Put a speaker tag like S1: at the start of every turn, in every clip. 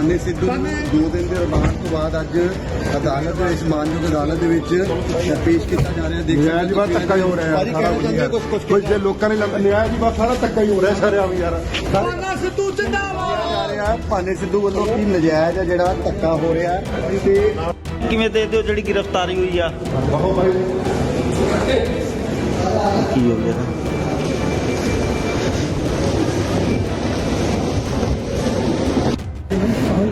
S1: ਪਾਨੇ ਸਿੱਧੂ ਨੂੰ ਦੋ ਦਿਨ ਦੇ ਰਿਮਾਂਡ ਤੋਂ ਬਾਅਦ ਅੱਜ ਅਦਾਲਤ ਦੇ ਵਿੱਚ ਮਾਨਯੋਗ ਅਦਾਲਤ ਦੇ ਵਿੱਚ ਪੇਸ਼ ਕੀਤਾ ਜਾ ਰਿਹਾ। ਦੇਖੋ
S2: ਨਿਆਂ ਜੀ ਬਸ ਧੱਕਾ ਹੀ ਹੋ ਰਿਹਾ
S1: ਸਾਰੀ
S2: ਸਾਰਾ
S1: ਕੁਝ ਕੁਝ
S2: ਕੁਝ ਜੇ ਲੋਕਾਂ ਨੇ ਨਿਆਂ ਜੀ ਬਸ ਸਾਰਾ ਧੱਕਾ ਹੀ ਹੋ ਰਿਹਾ ਸ਼ਰਿਆਮ ਯਾਰ। ਸਾਰੇ
S1: ਸਿੱਧੂ ਜਿੰਦਾਬਾਦ। ਜਾ ਰਿਹਾ। ਪਾਨੇ ਸਿੱਧੂ ਵੱਲੋਂ ਕੀ ਨਜਾਇਜ਼ ਆ ਜਿਹੜਾ ਧੱਕਾ ਹੋ ਰਿਹਾ? ਹੈ ਤੇ
S3: ਕਿਵੇਂ ਦੇਖਦੇ ਹੋ ਜਿਹੜੀ ਗ੍ਰਿਫਤਾਰੀ ਹੋਈ ਆ? ਕੀ ਹੋ ਗਿਆ?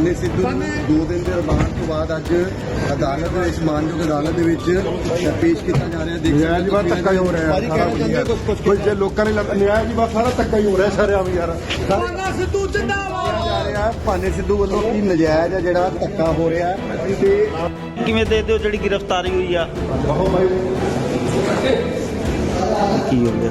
S1: ਸਾਨੇ ਸਿੱਧੂ ਨੂੰ ਦੋ ਦਿਨ ਦੇ ਰਿਮਾਂਡ ਤੋਂ ਬਾਅਦ ਅੱਜ ਅਦਾਲਤ ਦੇ ਇਸ ਮਾਨਯੋਗ ਅਦਾਲਤ ਦੇ ਵਿੱਚ ਪੇਸ਼ ਕੀਤਾ ਜਾ ਰਿਹਾ। ਦੇਖਿਆ
S2: ਨਿਆਂ ਜੀ ਬਾਤ ਧੱਕਾ ਹੋ ਰਿਹਾ
S1: ਹੈ
S2: ਸਾਰਾ
S1: ਕੁਝ ਯਾਰ।
S2: ਕੋਈ ਜੇ ਲੋਕਾਂ ਨੇ ਲੱਭ- ਜੀ ਬਾਤ ਸਾਰਾ ਧੱਕਾ ਹੀ ਹੋ ਰਿਹਾ ਸਾਰੇ ਆਮ ਯਾਰ। ਸਾਰਾ
S1: ਸਿੱਧੂ ਜਿੰਦਾਬਾਦ। ਸਿੱਧੂ ਵੱਲੋਂ ਕੀ ਨਜਾਇਜ਼ ਹੈ ਜਿਹੜਾ ਧੱਕਾ ਹੋ ਰਿਹਾ ਹੈ? ਤੇ
S3: ਕਿਵੇਂ ਦੇ ਦਿਓ ਜਿਹੜੀ ਗ੍ਰਿਫਤਾਰੀ ਹੋਈ ਆ? ਕੀ ਹੋ ਗਿਆ?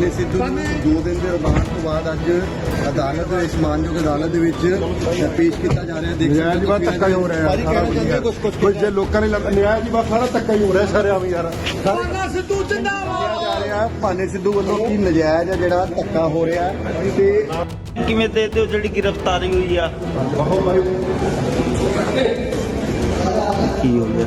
S1: ਪਾਨੇ ਸਿੱਧੂ ਨੂੰ ਦੋ ਦਿਨ ਦੇ ਰਿਮਾਂਡ ਤੋਂ ਬਾਅਦ ਅੱਜ ਅਦਾਲਤ ਦੇ ਵਿੱਚ ਮਾਨਯੋਗ ਅਦਾਲਤ ਦੇ ਵਿੱਚ ਪੇਸ਼ ਕੀਤਾ ਜਾ ਰਿਹਾ ਦੇਖੋ
S2: ਨਿਆਂ ਜੀ ਬਸ ਧੱਕਾ ਹੀ ਹੋ ਰਿਹਾ
S1: ਸਾਰੀ
S2: ਸਾਰਾ
S1: ਚਾਹੁੰਦੇ ਕੁਝ
S2: ਜੇ ਲੋਕਾਂ ਨੇ ਨਿਆਂ ਜੀ ਬਸ ਸਾਰਾ ਧੱਕਾ ਹੀ ਹੋ ਰਿਹਾ ਸ਼ਰਿਆਮ ਯਾਰ। ਸਾਰੇ
S1: ਪਾਨਾ ਸਿੱਧੂ ਜਿੰਦਾਬਾਦ! ਸਿੱਧੂ ਵੱਲੋਂ ਕੀ ਨਜਾਇਜ਼ ਆ ਜਿਹੜਾ ਧੱਕਾ ਹੋ ਰਿਹਾ ਹੈ ਤੇ
S3: ਕਿਵੇਂ ਦੇਖਦੇ ਹੋ ਜਿਹੜੀ ਗ੍ਰਿਫਤਾਰੀ ਹੋਈ ਆ?
S2: ਬਹੁਤ
S3: ਕੀ ਹੋ ਗਿਆ?